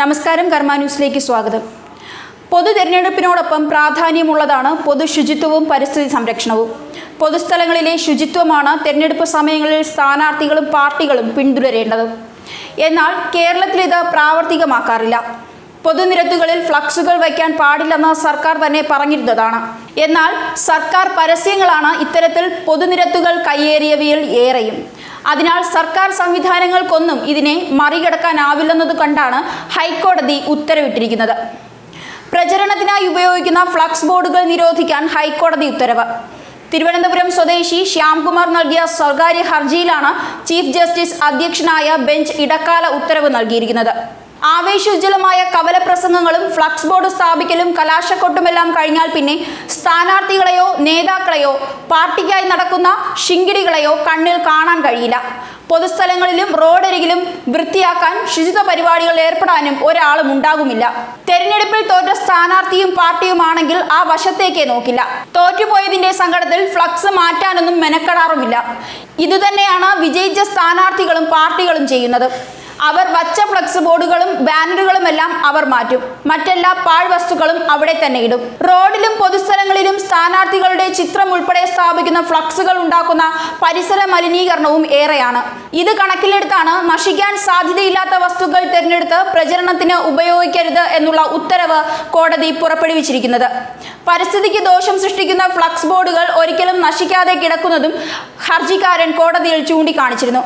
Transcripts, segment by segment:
നമസ്കാരം കർമ്മ ന്യൂസിലേക്ക് സ്വാഗതം. പൊതു തിരഞ്ഞെടുപ്പിനോടൊപ്പം പ്രാധാന്യമുള്ളതാണ് പൊതു ശുചിത്വവും പരിസ്ഥിതി സംരക്ഷണവും. പൊതുസ്ഥലങ്ങളിലെ ശുചിത്വമാണ് തിരഞ്ഞെടുപ്പ് സമയങ്ങളിൽ സ്ഥാനാർത്ഥികളും പാർട്ടികളും പിന്തുടരേണ്ടത്. എന്നാൽ കേരളത്തിൽ ഇത് പ്രാവർത്തികമാക്കാറില്ല. പൊതുനിരത്തുകളിൽ ഫ്ലക്സുകൾ വയ്ക്കാൻ പാടില്ലെന്ന് സർക്കാർ തന്നെ പറഞ്ഞിരുന്നതാണ്. എന്നാൽ സർക്കാർ പരസ്യങ്ങളാണ് ഇത്തരത്തിൽ പൊതുനിരത്തുകൾ കയ്യേറിയവയിൽ ഏറെയും. അതിനാൽ സർക്കാർ സംവിധാനങ്ങൾക്കൊന്നും ഇതിനെ മറികടക്കാനാവില്ലെന്നത് കണ്ടാണ് ഹൈക്കോടതി ഉത്തരവിട്ടിരിക്കുന്നത്. പ്രചരണത്തിനായി ഉപയോഗിക്കുന്ന ഫ്ലക്സ് ബോർഡുകൾ നിരോധിക്കാൻ ഹൈക്കോടതി ഉത്തരവ്. തിരുവനന്തപുരം സ്വദേശി ശ്യാംകുമാർ നൽകിയ സ്വകാര്യ ഹർജിയിലാണ് ചീഫ് ജസ്റ്റിസ് അധ്യക്ഷനായ ബെഞ്ച് ഇടക്കാല ഉത്തരവ് നൽകിയിരിക്കുന്നത്. ആവേശോജ്വലമായ കവല പ്രസംഗങ്ങളും ഫ്ലക്സ് ബോർഡ് സ്ഥാപിക്കലും കലാശക്കൊട്ടുമെല്ലാം കഴിഞ്ഞാൽ പിന്നെ സ്ഥാനാർത്ഥികളെയോ നേതാക്കളെയോ പാർട്ടിക്കായി നടക്കുന്ന ശിങ്കിടികളെയോ കണ്ണിൽ കാണാൻ കഴിയില്ല. പൊതുസ്ഥലങ്ങളിലും റോഡരികിലും വൃത്തിയാക്കാൻ ശുചിത്വ പരിപാടികൾ ഏർപ്പെടാനും ഒരാളും ഉണ്ടാകുമില്ല. തെരഞ്ഞെടുപ്പിൽ തോറ്റ സ്ഥാനാർത്ഥിയും പാർട്ടിയുമാണെങ്കിൽ ആ വശത്തേക്കേ നോക്കില്ല. തോറ്റുപോയതിന്റെ സങ്കടത്തിൽ ഫ്ലക്സ് മാറ്റാനൊന്നും മെനക്കെടാറുമില്ല. ഇതുതന്നെയാണ് വിജയിച്ച സ്ഥാനാർത്ഥികളും പാർട്ടികളും ചെയ്യുന്നത്. അവർ വച്ച ഫ്ലക്സ് ബോർഡുകളും ബാനറുകളും എല്ലാം അവർ മാറ്റും. മറ്റെല്ലാ പാഴ്വസ്തുക്കളും അവിടെ തന്നെ ഇടും. റോഡിലും പൊതുസ്ഥലങ്ങളിലും സ്ഥാനാർത്ഥികളുടെ ചിത്രം ഉൾപ്പെടെ സ്ഥാപിക്കുന്ന ഫ്ലക്സുകൾ ഉണ്ടാക്കുന്ന പരിസര മലിനീകരണവും ഏറെയാണ്. ഇത് കണക്കിലെടുത്താണ് നശിക്കാൻ സാധ്യതയില്ലാത്ത വസ്തുക്കൾ തിരഞ്ഞെടുത്ത് പ്രചരണത്തിന് ഉപയോഗിക്കരുത് എന്നുള്ള ഉത്തരവ് കോടതി പുറപ്പെടുവിച്ചിരിക്കുന്നത്. പരിസ്ഥിതിക്ക് ദോഷം സൃഷ്ടിക്കുന്ന ഫ്ലക്സ് ബോർഡുകൾ ഒരിക്കലും നശിക്കാതെ കിടക്കുന്നതും ഹർജിക്കാരൻ കോടതിയിൽ ചൂണ്ടിക്കാണിച്ചിരുന്നു.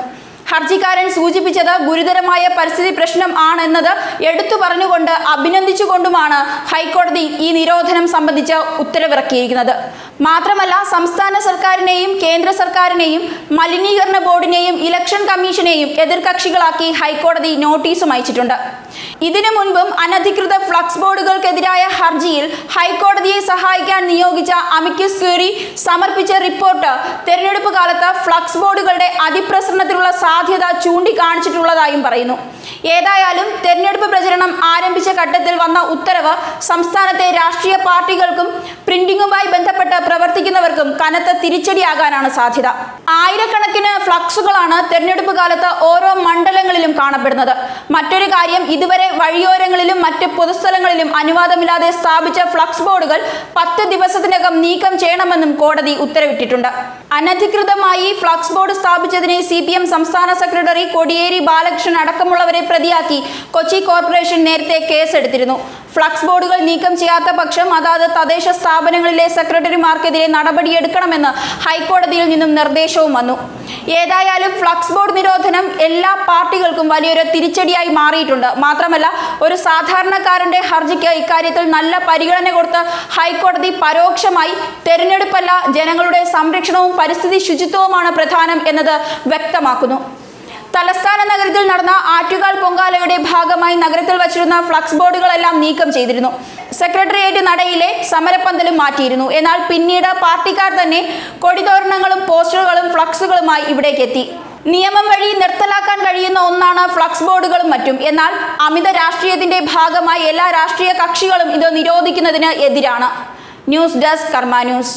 ഹർജിക്കാരൻ സൂചിപ്പിച്ചത് ഗുരുതരമായ പരിസ്ഥിതി പ്രശ്നം ആണെന്നത് എടുത്തു പറഞ്ഞുകൊണ്ട് അഭിനന്ദിച്ചുകൊണ്ടുമാണ് ഹൈക്കോടതി ഈ നിരോധനം സംബന്ധിച്ച് ഉത്തരവിറക്കിയിരിക്കുന്നത്. മാത്രമല്ല സംസ്ഥാന സർക്കാരിനെയും കേന്ദ്ര സർക്കാരിനെയും മലിനീകരണ ബോർഡിനെയും ഇലക്ഷൻ കമ്മീഷനെയും എതിർകക്ഷികളാക്കി ഹൈക്കോടതി നോട്ടീസും അയച്ചിട്ടുണ്ട്. ഇതിനു മുൻപും അനധികൃത ഫ്ലക്സ് ബോർഡുകൾക്കെതിരായ ഹർജിയിൽ ഹൈക്കോടതിയെ സഹായിക്കാൻ നിയോഗിച്ച അമിക്കസ് ക്യൂറി സമർപ്പിച്ച റിപ്പോർട്ട് തെരഞ്ഞെടുപ്പ് കാലത്ത് ഫ്ലക്സ് ബോർഡുകളുടെ അതിപ്രസരണത്തിലുള്ള സാധ്യത ചൂണ്ടിക്കാണിച്ചിട്ടുള്ളതായും പറയുന്നു. ഏതായാലും തെരഞ്ഞെടുപ്പ് പ്രചരണം ആരംഭിച്ച ഘട്ടത്തിൽ വന്ന ഉത്തരവ് സംസ്ഥാനത്തെ രാഷ്ട്രീയ പാർട്ടികൾക്കും പ്രിന്റിംഗുമായി ബന്ധപ്പെട്ട് പ്രവർത്തിക്കുന്നവർക്കും കനത്ത തിരിച്ചടിയാകാനാണ് സാധ്യത. ആയിരക്കണക്കിന് ഫ്ലക്സുകളാണ് തെരഞ്ഞെടുപ്പ് കാലത്ത് ഓരോ മണ്ഡലങ്ങളിലും കാണപ്പെടുന്നത്. മറ്റൊരു കാര്യം ഇതുവരെ വഴിയോരങ്ങളിലും മറ്റ് പൊതുസ്ഥലങ്ങളിലും അനുവാദമില്ലാതെ സ്ഥാപിച്ച ഫ്ലക്സ് ബോർഡുകൾ പത്ത് ദിവസത്തിനകം നീക്കം ചെയ്യണമെന്നും കോടതി ഉത്തരവിട്ടിട്ടുണ്ട്. അനധികൃതമായി ഫ്ലക്സ് ബോർഡ് സ്ഥാപിച്ചതിനെ സി പി എം സംസ്ഥാന സെക്രട്ടറി കോടിയേരി ബാലകൃഷ്ണൻ അടക്കമുള്ളവരെ പ്രതിയാക്കി കൊച്ചി കോർപ്പറേഷൻ നേരത്തെ കേസെടുത്തിരുന്നു. ഫ്ലക്സ് ബോർഡുകൾ നീക്കം ചെയ്യാത്ത പക്ഷം അതാത് തദ്ദേശ സ്ഥാപനങ്ങളിലെ സെക്രട്ടറിമാർക്കെതിരെ നടപടിയെടുക്കണമെന്ന് ഹൈക്കോടതിയിൽ നിന്നും നിർദ്ദേശവും വന്നു. ഏതായാലും ഫ്ലക്സ് ബോർഡ് നിരോധനം എല്ലാ പാർട്ടികൾക്കും വലിയൊരു തിരിച്ചടിയായി മാറിയിട്ടുണ്ട്. മാത്രമല്ല ഒരു സാധാരണക്കാരന്റെ ഹർജിക്ക് ഇക്കാര്യത്തിൽ നല്ല പരിഗണന കൊടുത്ത് ഹൈക്കോടതി പരോക്ഷമായി തെരഞ്ഞെടുപ്പല്ല ജനങ്ങളുടെ സംരക്ഷണവും പരിസ്ഥിതി ശുചിത്വവുമാണ് പ്രധാനം എന്നത് വ്യക്തമാക്കുന്നു. തലസ്ഥാന നഗരത്തിൽ നടന്ന ആറ്റുകാൽ പൊങ്കാലയുടെ ഭാഗമായി നഗരത്തിൽ വച്ചിരുന്ന ഫ്ലക്സ് ബോർഡുകളെല്ലാം നീക്കം ചെയ്തിരുന്നു. സെക്രട്ടേറിയറ്റ് നടയിലെ സമരപ്പന്തലും മാറ്റിയിരുന്നു. എന്നാൽ പിന്നീട് പാർട്ടിക്കാർ തന്നെ കൊടിതോരണങ്ങളും പോസ്റ്ററുകളും ഫ്ലക്സുകളുമായി ഇവിടേക്ക് എത്തി. നിയമം വഴി നിർത്തലാക്കാൻ കഴിയുന്ന ഒന്നാണ് ഫ്ലക്സ് ബോർഡുകളും മറ്റും. എന്നാൽ അമിത രാഷ്ട്രീയത്തിന്റെ ഭാഗമായി എല്ലാ രാഷ്ട്രീയ കക്ഷികളും ഇത് നിരോധിക്കുന്നതിന് എതിരാണ്. News desk Karma news.